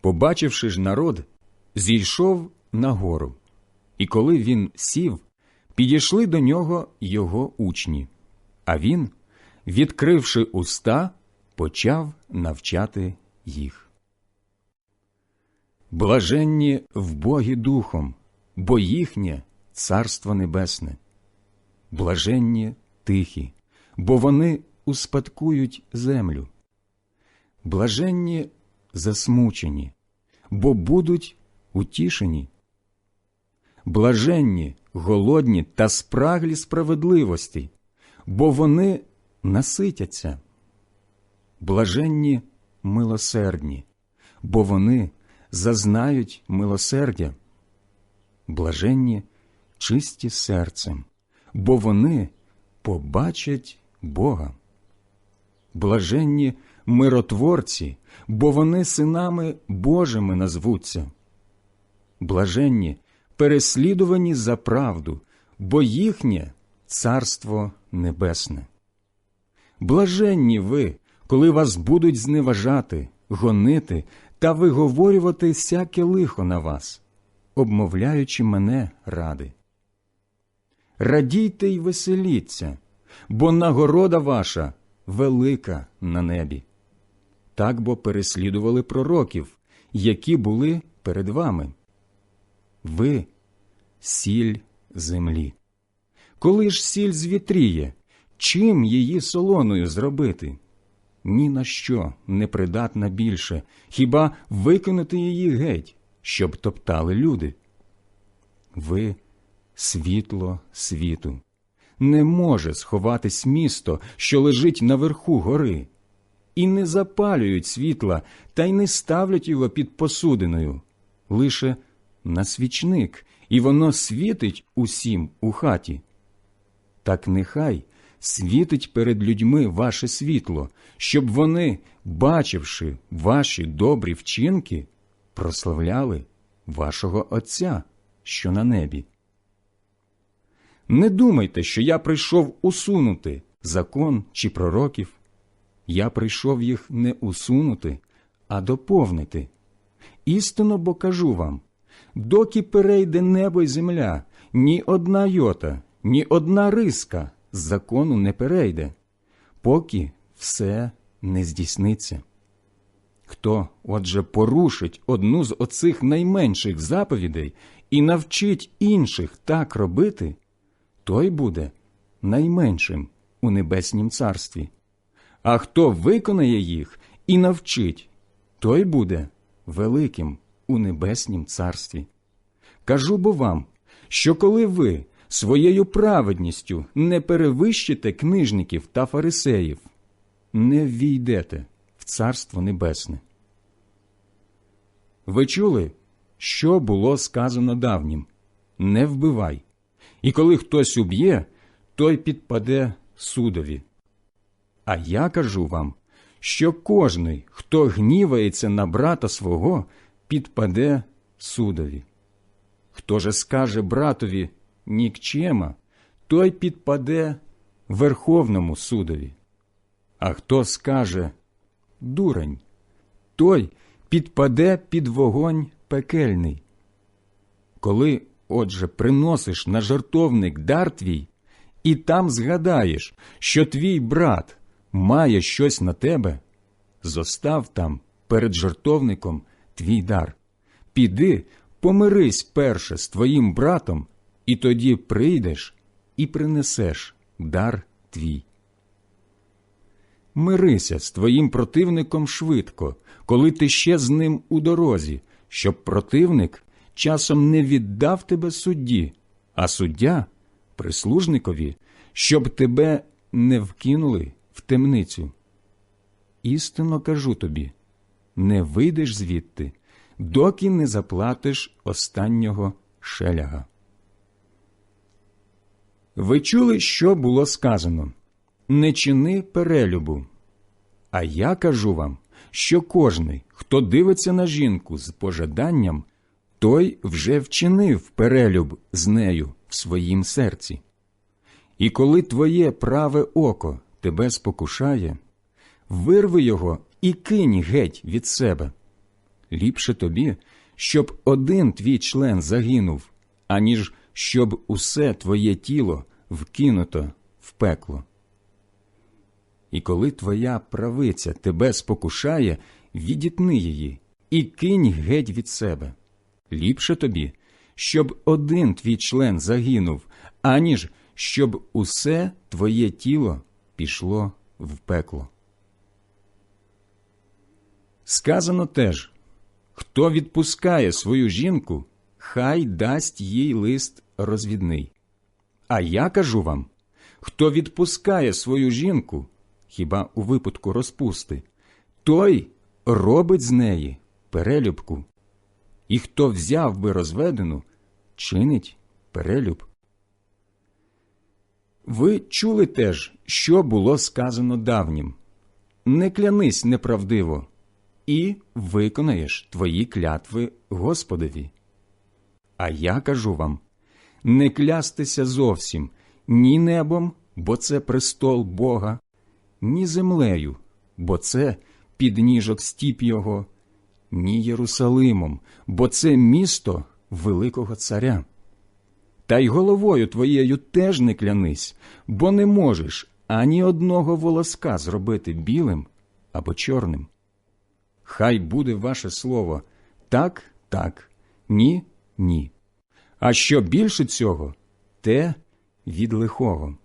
Побачивши ж народ, зійшов на гору, і коли він сів, підійшли до нього його учні, а він, відкривши уста, почав навчати їх. Блаженні в Богі духом, бо їхнє царство небесне. Блаженні тихі, бо вони успадкують землю. Блаженні засмучені, бо будуть утішені. Блаженні, голодні та спраглі справедливості, бо вони наситяться. Блаженні милосердні, бо вони зазнають милосердя. Блаженні чисті серцем, бо вони побачать Бога. Блаженні миротворці, бо вони синами Божими назвуться. Блаженні переслідувані за правду, бо їхнє царство небесне. Блаженні ви, коли вас будуть зневажати, гонити та виговорювати всяке лихо на вас, обмовляючи мене ради. Радійте й веселіться, бо нагорода ваша велика на небі. Так бо переслідували пророків, які були перед вами. Ви сіль землі. Коли ж сіль звітріє, чим її солоною зробити? Ні на що не придатна більше, хіба викинути її геть, щоб топтали люди. Ви світло світу. Не може сховатись місто, що лежить наверху гори, і не запалюють світла та й не ставлять його під посудиною, лише на свічник, і воно світить усім у хаті. Так нехай світить перед людьми ваше світло, щоб вони, бачивши ваші добрі вчинки, прославляли вашого Отця, що на небі. Не думайте, що я прийшов усунути закон чи пророків. Я прийшов їх не усунути, а доповнити. Істинно бо кажу вам доки перейде небо й земля, ні одна йота, ні одна риска з закону не перейде, поки все не здійсниться. Хто, отже, порушить одну з оцих найменших заповідей і навчить інших так робити, той буде найменшим у небеснім царстві. А хто виконає їх і навчить, той буде великим у небеснім царстві. Кажу бо вам, що коли ви своєю праведністю не перевищите книжників та фарисеїв, не ввійдете в Царство Небесне. Ви чули, що було сказано давнім не вбивай, і коли хтось уб'є, той підпаде судові. А я кажу вам, що кожний, хто гнівається на брата свого, підпаде судові. Хто же скаже братові нікчема, той підпаде Верховному судові. А хто скаже дурень, той підпаде під вогонь пекельний. Коли, отже, приносиш на жартовник дар твій, і там згадаєш, що твій брат має щось на тебе, зостав там перед жартовником твій дар. Піди, помирись перше з твоїм братом, і тоді прийдеш і принесеш дар твій. Мирися з твоїм противником швидко, коли ти ще з ним у дорозі, щоб противник часом не віддав тебе судді, а суддя прислужникові, щоб тебе не вкинули в темницю. Істинно кажу тобі не вийдеш звідти, доки не заплатиш останнього шеляга. Ви чули, що було сказано не чини перелюбу. А я кажу вам, що кожний, хто дивиться на жінку з пожаданням, той вже вчинив перелюб з нею в своїм серці. І коли твоє праве око тебе спокушає, вирви його і кинь геть від себе. ліпше тобі, щоб один твій член загинув, аніж щоб усе твоє тіло вкинуто в пекло. І коли твоя правиця тебе спокушає, відітни її і кинь геть від себе. Ліпше тобі, щоб один твій член загинув, аніж щоб усе твоє тіло пішло в пекло. Сказано теж хто відпускає свою жінку, хай дасть їй лист розвідний. А я кажу вам хто відпускає свою жінку, хіба у випадку розпусти, той робить з неї перелюбку, і хто взяв би розведену, чинить перелюб. Ви чули теж, що було сказано давнім не клянись неправдиво, і виконаєш твої клятви Господові. А я кажу вам не клястися зовсім ні небом, бо це престол Бога, ні землею, бо це підніжок стіп Його, ні Єрусалимом, бо це місто Великого Царя. Та й головою твоєю теж не клянись, бо не можеш ані одного волоска зробити білим або чорним. Хай буде ваше слово так, так, ні, ні. А що більше цього, те від лихого.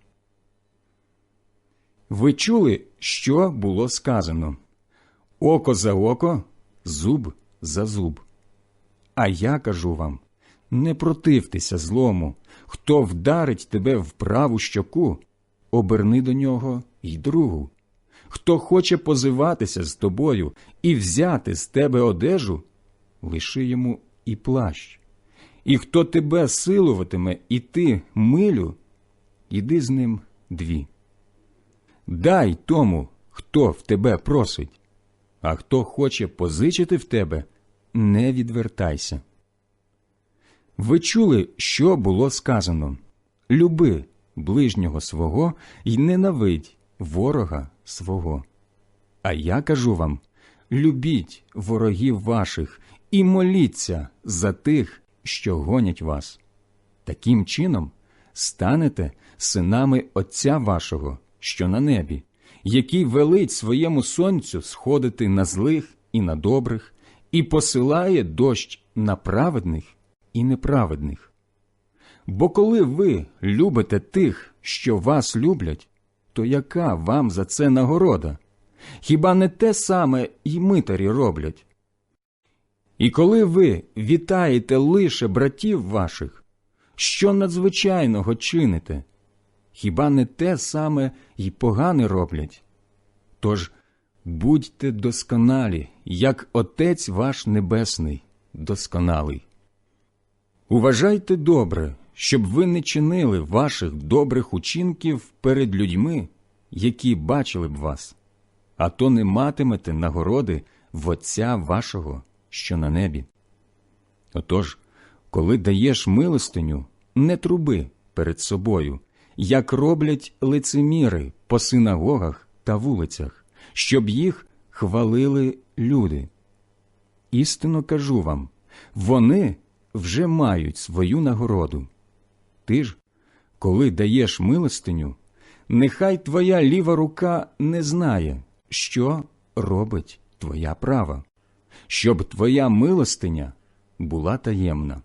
Ви чули, що було сказано око за око, зуб за зуб. А я кажу вам не противтеся злому, хто вдарить тебе в праву щоку, оберни до нього й другу. Хто хоче позиватися з тобою і взяти з тебе одежу, лиши йому і плащ. І хто тебе силуватиме іти милю, іди з ним дві. Дай тому, хто в тебе просить, а хто хоче позичити в тебе, не відвертайся. Ви чули, що було сказано люби ближнього свого і ненавидь ворога свого. А я кажу вам любіть ворогів ваших і моліться за тих, що гонять вас. Таким чином станете синами Отця вашого, що на небі, який велить своєму сонцю сходити на злих і на добрих, і посилає дощ на праведних і неправедних. Бо коли ви любите тих, що вас люблять, то яка вам за це нагорода? Хіба не те саме й митарі роблять? І коли ви вітаєте лише братів ваших, що надзвичайного чините? Хіба не те саме й погане роблять? Тож будьте досконалі, як Отець ваш Небесний досконалий. Уважайте добре, щоб ви не чинили ваших добрих учинків перед людьми, які бачили б вас, а то не матимете нагороди в Отця вашого, що на небі. Отож, коли даєш милостиню, не труби перед собою, як роблять лицеміри по синагогах та вулицях, щоб їх хвалили люди. Істинно кажу вам, вони вже мають свою нагороду. Ти ж, коли даєш милостиню, нехай твоя ліва рука не знає, що робить твоя права, щоб твоя милостиня була таємна,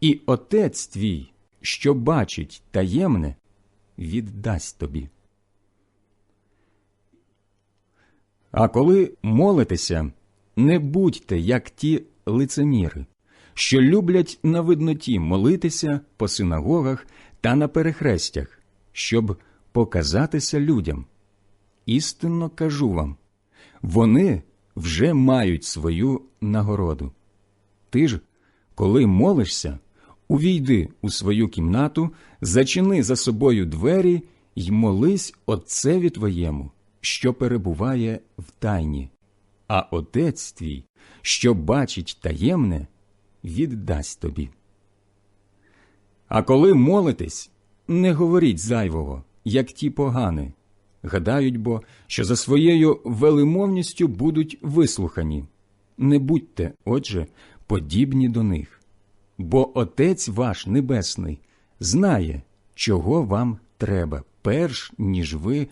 і отець твій, що бачить таємне, віддасть тобі. А коли молитеся, не будьте, як ті лицеміри, що люблять на видноті молитися по синагогах та на перехрестях, щоб показатися людям. Істинно кажу вам вони вже мають свою нагороду. Ти ж, коли молишся, увійди у свою кімнату, зачини за собою двері й молись Отцеві твоєму, що перебуває в тайні, а Отець твій, що бачить таємне, віддасть тобі. А коли молитесь, не говоріть зайвого, як ті погани, гадають бо, що за своєю велимовністю будуть вислухані. Не будьте, отже, подібні до них, бо Отець ваш Небесний знає, чого вам треба, перш ніж ви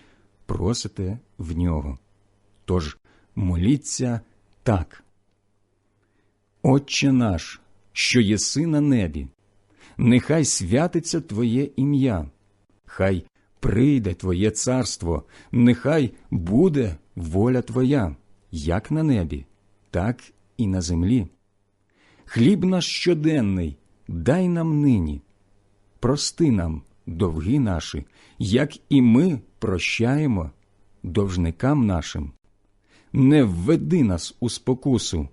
просите в нього. Тож моліться так. Отче наш, що єси на небі, нехай святиться Твоє ім'я, хай прийде Твоє царство, нехай буде воля Твоя, як на небі, так і на землі. Хліб наш щоденний дай нам нині, прости нам довги наші, як і ми прощаємо довжникам нашим. Не введи нас у спокусу,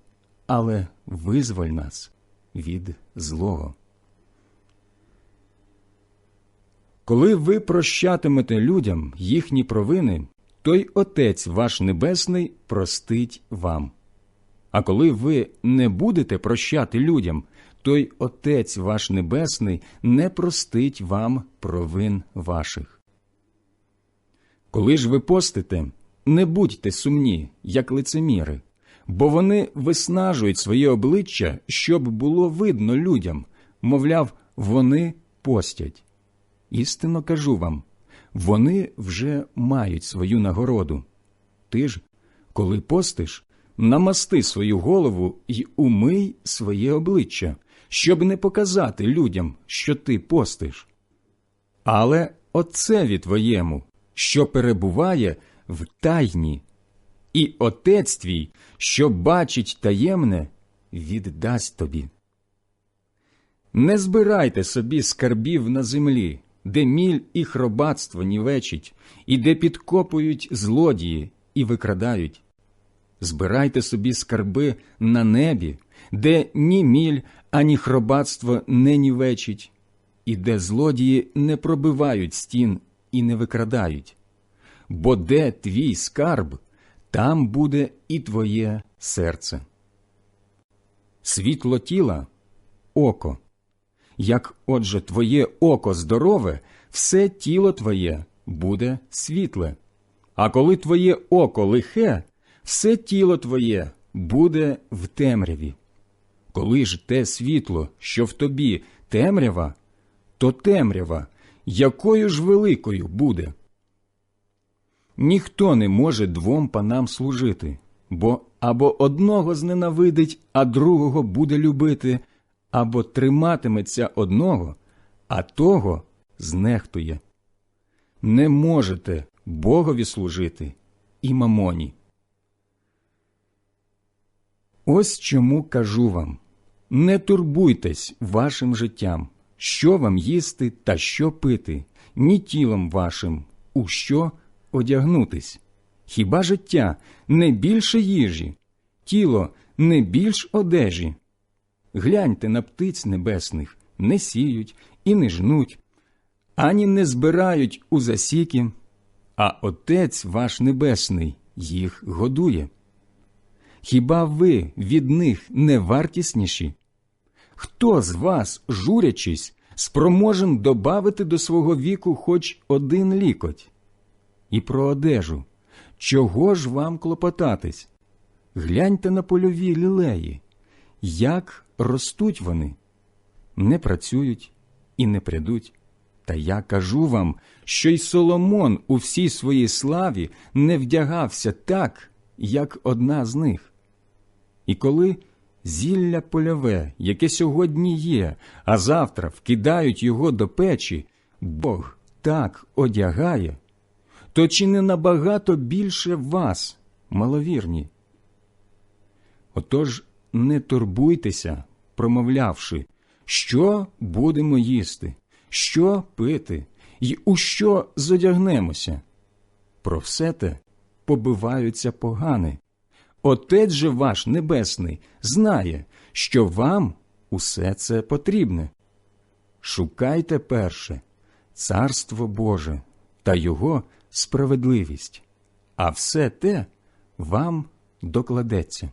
але визволь нас від злого. Коли ви прощатимете людям їхні провини, той Отець ваш Небесний простить вам. А коли ви не будете прощати людям, той Отець ваш Небесний не простить вам провин ваших. Коли ж ви постите, не будьте сумні, як лицеміри, бо вони виснажують своє обличчя, щоб було видно людям, мовляв, вони постять. Істинно кажу вам, вони вже мають свою нагороду. Ти ж, коли постиш, намасти свою голову й умий своє обличчя, щоб не показати людям, що ти постиш. Але отцеві твоєму, що перебуває в тайні, і отець твій, що бачить таємне, віддасть тобі. Не збирайте собі скарбів на землі, де міль і хробатство нівечить, і де підкопують злодії і викрадають. Збирайте собі скарби на небі, де ні міль, ані хробатство не нівечить, і де злодії не пробивають стін і не викрадають. Бо де твій скарб, там буде і твоє серце. Світло тіла око. Як отже твоє око здорове, все тіло твоє буде світле. А коли твоє око лихе, все тіло твоє буде в темряві. Коли ж те світло, що в тобі темрява, то темрява, якою ж великою буде. Ніхто не може двом панам служити, бо або одного зненавидить, а другого буде любити, або триматиметься одного, а того знехтує. Не можете Богові служити і мамоні. Ось чому кажу вам не турбуйтесь вашим життям, що вам їсти та що пити, ні тілом вашим, у що одягнутись. Хіба життя не більше їжі, тіло не більш одежі? Гляньте на птиць небесних, не сіють і не жнуть, ані не збирають у засіки, а Отець ваш Небесний їх годує. Хіба ви від них не вартісніші? Хто з вас, журячись, спроможен добавити до свого віку хоч один лікоть? І про одежу. Чого ж вам клопотатись? Гляньте на польові лілеї, як ростуть вони, не працюють і не придуть. Та я кажу вам, що й Соломон у всій своїй славі не вдягався так, як одна з них. І коли зілля польове, яке сьогодні є, а завтра вкидають його до печі, Бог так одягає, то чи не набагато більше вас, маловірні? Отож не турбуйтеся, промовлявши, що будемо їсти, що пити і у що зодягнемося. Про все те побиваються погани. Отець же ваш Небесний знає, що вам усе це потрібне. Шукайте перше Царство Боже та Його справедливість, а все те вам докладеться.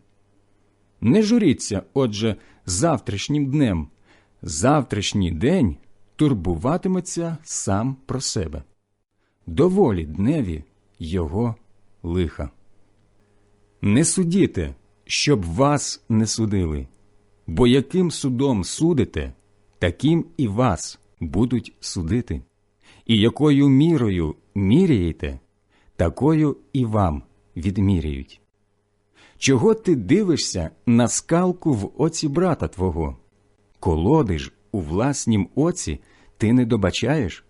Не журіться, отже, завтрашнім днем, завтрашній день турбуватиметься сам про себе. Доволі дневі його лиха. Не судіте, щоб вас не судили, бо яким судом судите, таким і вас будуть судити, і якою мірою міряєте, такою і вам відміряють. Чого ти дивишся на скалку в оці брата твого? Колоди ж у власнім оці ти не добачаєш?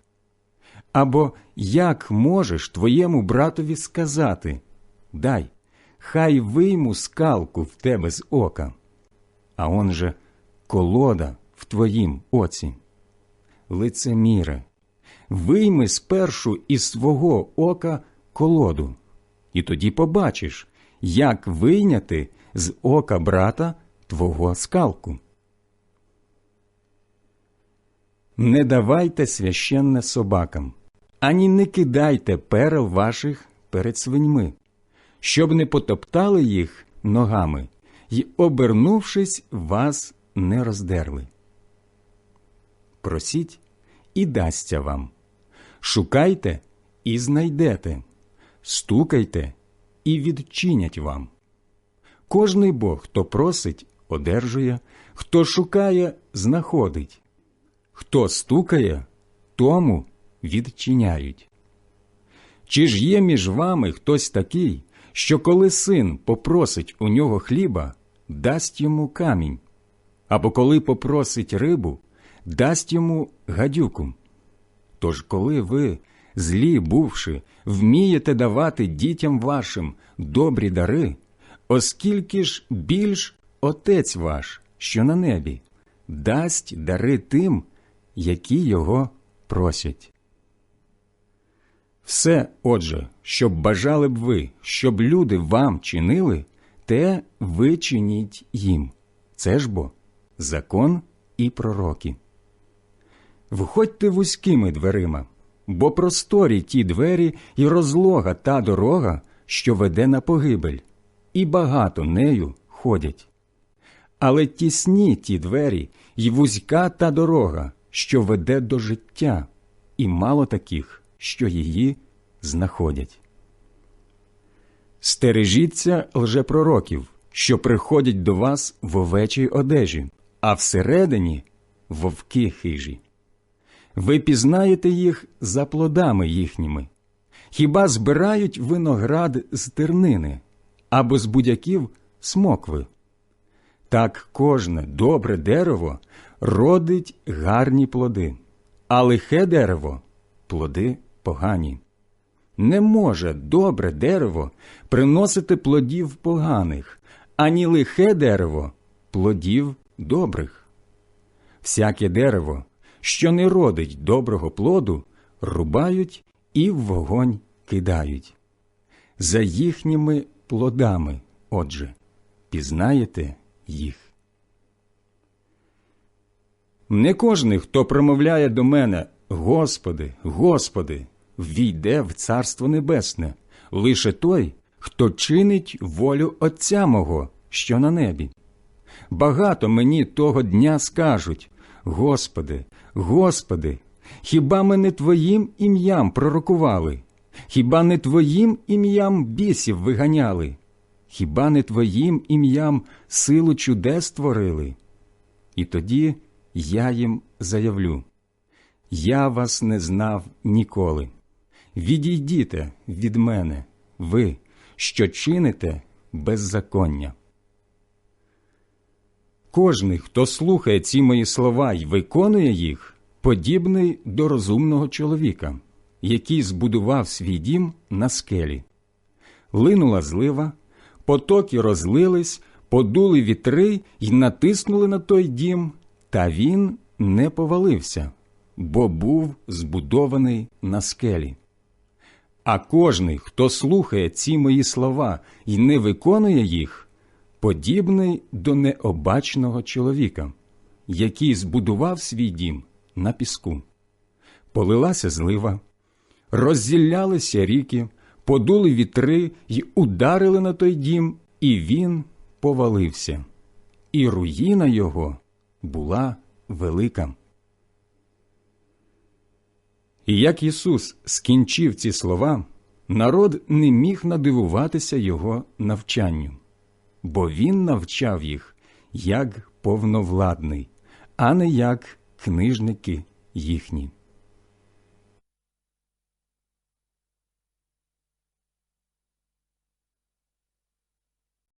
Або як можеш твоєму братові сказати Дай, хай вийму скалку в тебе з ока, а он же колода в твоїм оці. Лицеміре, вийми спершу із свого ока колоду, і тоді побачиш, як вийняти з ока брата твого скалку. Не давайте священне собакам, ані не кидайте перел ваших перед свиньми, щоб не потоптали їх ногами й, обернувшись, вас не роздерли. Просіть і дасться вам, шукайте і знайдете, стукайте і відчинять вам. Кожний Бог, хто просить, одержує, хто шукає, знаходить, хто стукає, тому відчиняють. Чи ж є між вами хтось такий, що коли син попросить у нього хліба, дасть йому камінь, або коли попросить рибу, дасть йому гадюку? Тож, коли ви, злі бувши, вмієте давати дітям вашим добрі дари, оскільки ж більш Отець ваш, що на небі, дасть дари тим, які його просять. Все, отже, щоб бажали б ви, щоб люди вам чинили, те ви чиніть їм. Це ж бо закон і пророки. Входьте вузькими дверима, бо просторі ті двері і розлога та дорога, що веде на погибель, і багато нею ходять. Але тісні ті двері й вузька та дорога, що веде до життя, і мало таких, що її знаходять. Стережіться лжепророків, що приходять до вас в овечій одежі, а всередині вовки хижі. Ви пізнаєте їх за плодами їхніми. Хіба збирають виноград з тернини або з будяків смокви? Так кожне добре дерево родить гарні плоди, а лихе дерево плоди погані. Не може добре дерево приносити плодів поганих, ані лихе дерево плодів добрих. Всяке дерево, що не родить доброго плоду, рубають і в вогонь кидають. За їхніми плодами, отже, пізнаєте їх. Не кожний, хто промовляє до мене Господи, Господи, війде в Царство Небесне, лише той, хто чинить волю Отця мого, що на небі. Багато мені того дня скажуть Господи, Господи, хіба ми не Твоїм ім'ям пророкували? Хіба не Твоїм ім'ям бісів виганяли? Хіба не Твоїм ім'ям силу чудес творили? І тоді я їм заявлю Я вас не знав ніколи. Відійдіте від мене, ви, що чините беззаконня. Кожний, хто слухає ці мої слова і виконує їх, подібний до розумного чоловіка, який збудував свій дім на скелі. Линула злива, потоки розлились, подули вітри й натиснули на той дім, та він не повалився, бо був збудований на скелі. А кожний, хто слухає ці мої слова і не виконує їх, подібний до необачного чоловіка, який збудував свій дім на піску. Полилася злива, розділялися ріки, подули вітри й ударили на той дім, і він повалився, і руїна його була велика. І як Ісус скінчив ці слова, народ не міг надивуватися Його навчанню. Бо він навчав їх як повновладний, а не як книжники їхні.